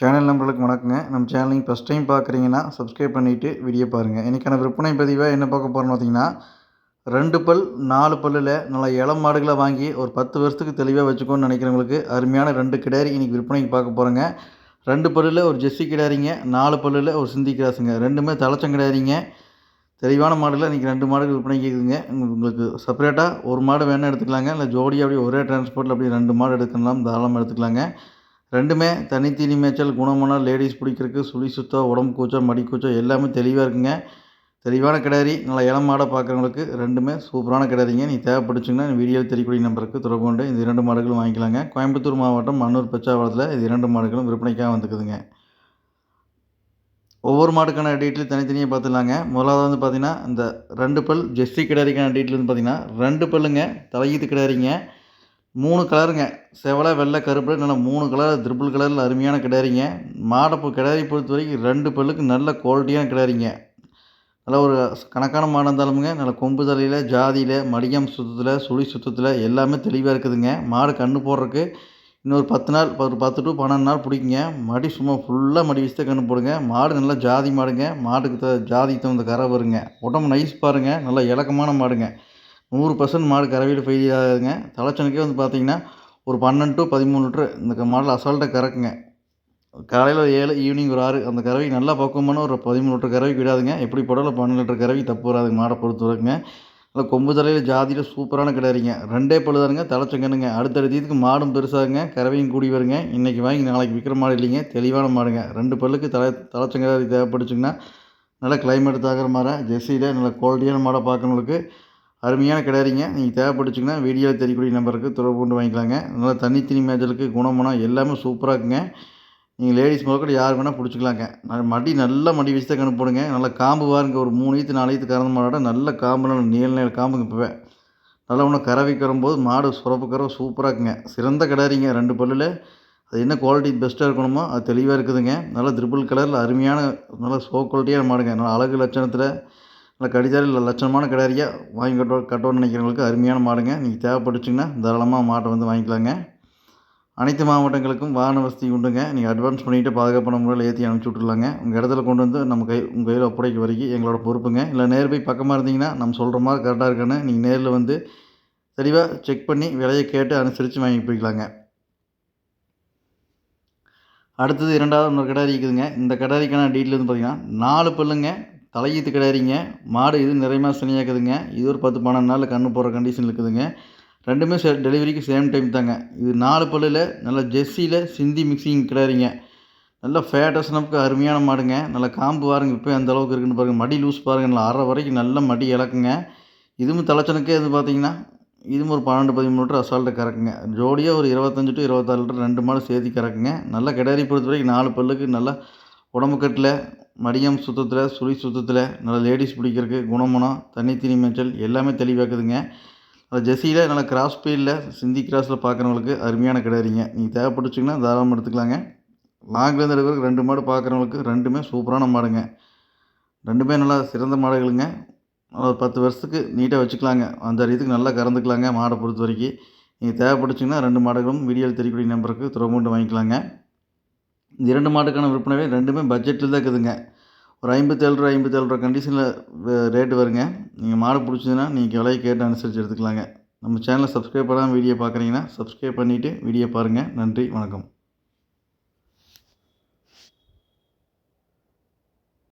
Channel நம்பர்களுக்கு வணக்கங்க. நம்ம channel நீங்கள் ஃபஸ்ட் டைம் பார்க்குறீங்கன்னா சப்ஸ்கிரைப் பண்ணிவிட்டு வீடியோ பாருங்கள் இன்றைக்கான விற்பனை பதிவாக என்ன பார்க்க போகிறோம்னு பார்த்தீங்கன்னா ரெண்டு பல் நாலு பல்லில் நல்லா இளம் மாடுகளை வாங்கி ஒரு பத்து வருஷத்துக்கு தெளிவாக வச்சுக்கோன்னு நினைக்கிறவங்களுக்கு அருமையான ரெண்டு கிடாரி இன்றைக்கி விற்பனைக்கு பார்க்க போகிறோங்க ரெண்டு பல்லில் ஒரு ஜெஸ்ஸி கிடாரிங்க நாலு பல்லில் ஒரு சிந்தி கிராஸுங்க. ரெண்டுமே தலைச்சம் கிடாரிங்க. தெளிவான மாடலில் இன்றைக்கி ரெண்டு மாடுகள் விற்பனைக்கு இருக்குதுங்க உங்களுக்கு செப்பரேட்டாக ஒரு மாடு வேணால் எடுத்துக்கலாங்க. இல்லை ஜோடியாக அப்படியே ஒரே டிரான்ஸ்போர்ட்டில் அப்படியே ரெண்டு மாடு எடுக்கலாம் தாராளமாக எடுத்துக்கலாங்க. ரெண்டுமே தனித்தீனி மேய்ச்சல் குணமான லேடிஸ் பிடிக்கிறதுக்கு சுழி சுத்தம் உடம்பு கூச்சம் மடி கூச்சம் எல்லாமே தெளிவாக இருக்குங்க. தெளிவான கிடாரி நல்லா இளம் மாடை பார்க்குறவங்களுக்கு ரெண்டுமே சூப்பரான கிடாரிங்க. நீ தேவைப்படுச்சிங்கன்னா வீடியோவில் தெரியக்கூடிய நம்பருக்கு தொடர்பு கொண்டு இந்த இரண்டு மாடுகளும் வாங்கிக்கலாங்க. கோயம்புத்தூர் மாவட்டம் மன்னூர் பச்சாவளத்தில் இது இரண்டு மாடுகளும் விற்பனைக்காக வந்துக்குதுங்க ஒவ்வொரு மாடுக்கான டீட்டெயில் தனித்தனியாக பார்த்துலாங்க முதலாவது வந்து பார்த்திங்கன்னா இந்த ரெண்டு பல் ஜெஸ்ஸி கிடாரிக்கான டீட்டெயில் வந்து பார்த்திங்கன்னா ரெண்டு பல்லுங்க தலையீத்து கிடாரிங்க. மூணு கலருங்க. செவலை வெள்ளை கருப்பு நல்லா மூணு கலர் த்ரிபிள் கலரில் அருமையான கிடாரிங்க. மாடை கிடாரி பொறுத்த வரைக்கும் ரெண்டு பல்லுக்கு நல்ல குவாலிட்டியான கிடாரிங்க. நல்லா ஒரு கணக்கான மாடு இருந்தாலுமுங்க நல்ல கொம்பு தலையில் ஜாதியில் மடியம் சுத்தத்தில் சுழி சுத்தத்தில் எல்லாமே தெளிவாக இருக்குதுங்க. மாடு கன்று போடுறதுக்கு இன்னொரு பத்து நாள் ஒரு பத்து டு பன்னெண்டு நாள் பிடிக்குங்க. மடி சும்மா ஃபுல்லாக மடி வச்சு கன்று போடுங்க. மாடு நல்லா ஜாதி மாடுங்க. மாட்டுக்கு த ஜாதிக்கு தகுந்த கரை வருங்க. உடம்பு நைஸ் பாருங்கள் நல்லா இலக்கமான மாடுங்க. நூறு பர்சன்ட் மாடு கறவையில் ஃபெயிலியர் ஆகுதுங்க. தலைச்சனுக்கே வந்து பார்த்தீங்கன்னா ஒரு பன்னெண்டு டு பதிமூணு லிட்ரு இந்த மாடல் அசால்ட்டாக கறக்குங்க. காலையில் ஏழு ஈவினிங் ஒரு ஆறு அந்த கறவை நல்லா பக்குவமான ஒரு பதிமூணு லிட்டர் கறவைக்கு விடாதுங்க எப்படி போட்டாலும் பன்னெண்டு லிட்டர் கறவை தப்பு வராதுங்க மாடை பொறுத்த வரைக்குங்க நல்லா கொம்பு தலையில் ஜாதியில் சூப்பரான கிடையாதுங்க. ரெண்டே பழுதாருங்க தலைச்சங்கனுங்க. அடுத்தடுத்த இதுக்கு மாடும் பெருசாகுங்க கறவையும் கூடி வருங்க. இன்றைக்கி வாங்கி நாளைக்கு விற்கிற மாடு இல்லைங்க தெளிவான மாடுங்க. ரெண்டு பல்லுக்கு தலை தலைச்சங்கடாரி தேவைப்படுச்சுங்கன்னா நல்லா கிளைமேட் தாக்குற மாதிரி ஜெர்சியில் நல்ல குவாலிட்டியான மாடை பார்க்கறவங்களுக்கு அருமையான கிடாரிங்க. நீங்கள் தேவைப்படுச்சிங்கன்னா வீடியோவில் தெரியக்கூடிய நம்பருக்கு தொடர்பு கொண்டு வாங்கிக்கலாங்க. நல்லா தண்ணி தண்ணி மேய்ச்சலுக்கு குணமனம் எல்லாமே சூப்பராக இருக்குங்க. நீங்கள் லேடிஸ் முதல்கூட யார் வேணால் பிடிச்சிக்கலாங்க. மடி நல்லா மடி வச்சு தான் கணக்கு நல்லா காம்பு வாருங்க ஒரு மூணு ஈத்து நாலு ஈத்து கறந்த மாடோட நல்ல காம்பு நல்ல நீள நீள காம்புங்க இப்போவே. நல்லா ஒன்று கறவை கரும்போது மாடு சுரப்பு கறவை சூப்பராக இருக்குங்க. சிறந்த கிடாரிங்க ரெண்டு பல்லில். அது என்ன குவாலிட்டி பெஸ்ட்டாக இருக்கணுமோ அது தெளிவாக இருக்குதுங்க. நல்லா திரிபிள் கலரில் அருமையான நல்லா சோ குவாலிட்டியான மாடுங்க. நல்லா அழகு லட்சணத்தில் நல்லா இல்லை லட்சணமான கிடாரியாக வாங்கி கட்ட கட்டணும்னு நினைக்கிறவங்களுக்கு அருமையான மாடுங்க. நீங்கள் தேவைப்பட்டுச்சிங்கன்னா தாராளமாக மாட்டை வந்து வாங்கிக்கலாங்க. அனைத்து மாவட்டங்களுக்கும் வாகன வசதி உண்டுங்க. நீங்கள் அட்வான்ஸ் பண்ணிவிட்டு பாதுகாப்பான முறையில் ஏற்றி அனுப்பிச்சி விட்ருலாங்க உங்கள் இடத்துல கொண்டு வந்து நம்ம கை உங்கள் கையில் ஒப்படைக்க வரைக்கும் எங்களோட பொறுப்புங்க. இல்லை நேர் போய் பக்கமாக இருந்தீங்கன்னா நம்ம சொல்கிற மாதிரி கரெக்டாக இருக்கான்னு நீங்கள் நேரில் வந்து தெளிவாக செக் பண்ணி விலையை கேட்டு அனுசரித்து வாங்கி போய்க்கலாங்க. அடுத்தது இரண்டாவது இன்னொரு கடாரி இருக்குதுங்க. இந்த கடாரிக்கான டீட்டெயில் வந்து பார்த்திங்கன்னா நாலு பல்லுங்க. தலையீத்து கிடாரிங்க மாடு இது நிறையமாக மாதம் சனியாக்குதுங்க. இது ஒரு பத்து பன்னெண்டு நாளில் கன்று போடுற கண்டிஷன் இருக்குதுங்க. ரெண்டுமே சே டெலிவரிக்கு சேம் டைம் தாங்க. இது நாலு பல்லில் நல்லா ஜெர்சியில் சிந்தி மிக்சிங் கிடாரிங்க நல்லா ஃபேட்டஸ் நமக்கு அருமையான மாடுங்க. நல்லா காம்பு பாருங்க இப்போ அந்த அளவுக்கு இருக்குன்னு பாருங்கள் மடி லூஸ் பாருங்கள் நல்லா அரை வரைக்கும் நல்ல மடி இலக்குங்க. இதுவும் தலைச்சனுக்கே இது பார்த்தீங்கன்னா இதுவும் ஒரு பன்னெண்டு பதிமூணு லிட்டர் அசால்ட்டு கறக்குங்க. ஜோடியாக ஒரு இருபத்தஞ்சி டு இருபத்தாறு லிட்டர் ரெண்டு மாடு சேர்த்து கறக்குங்க. நல்லா கிடாரி பொறுத்த வரைக்கும் நாலு பல்லுக்கு நல்லா உடம்பு கட்டில் மடியம் சுத்தத்தில் சுழி சுத்தத்தில் நல்லா லேடிஸ் பிடிக்கிறதுக்கு குணமனம் தண்ணி தீனி மேய்ச்சல் எல்லாமே தெளிவாக்குதுங்க. அது ஜெர்சியில் நல்லா கிராஸ் ஸ்பீடில் சிந்தி கிராஸில் பார்க்குறவங்களுக்கு அருமையான கிடையாதுங்க நீங்கள் தேவைப்பட்டுச்சிங்கன்னா தாராளமாக எடுத்துக்கலாங்க. லாங்லேருந்து எடுக்கிறதுக்கு ரெண்டு மாடு பார்க்குறவங்களுக்கு ரெண்டுமே சூப்பரான மாடுங்க. ரெண்டுமே நல்லா சிறந்த மாடுகளுங்க. ஒரு பத்து வருஷத்துக்கு நீட்டாக வச்சுக்கலாங்க. அந்த இதுக்கு நல்லா கறந்துக்கலாங்க மாடை பொறுத்த வரைக்கும். நீங்கள் தேவைப்பட்டுச்சிங்கன்னா ரெண்டு மாடுகளும் வீடியோவில் தெரியக்கூடிய நம்பருக்கு தொடர்பு கொண்டு வாங்கிக்கலாங்க. இந்த இரண்டு மாட்டுக்கான விற்பனை ரெண்டுமே பட்ஜெட்டில் தான் இருக்குதுங்க. ஒரு ஐம்பத்தேழு ரூபா ஐம்பத்தேழு ரூபா கண்டிஷனில் ரேட்டு வருங்க. நீங்கள் மாடு பிடிச்சதுன்னா நீங்கள் விலையை கேட்டு அனுசரித்து எடுத்துக்கலாங்க. நம்ம சேனலை சப்ஸ்கிரைப் பண்ணாமல் வீடியோ பார்க்குறீங்கன்னா சப்ஸ்கிரைப் பண்ணிவிட்டு வீடியோ பாருங்கள் நன்றி வணக்கம்.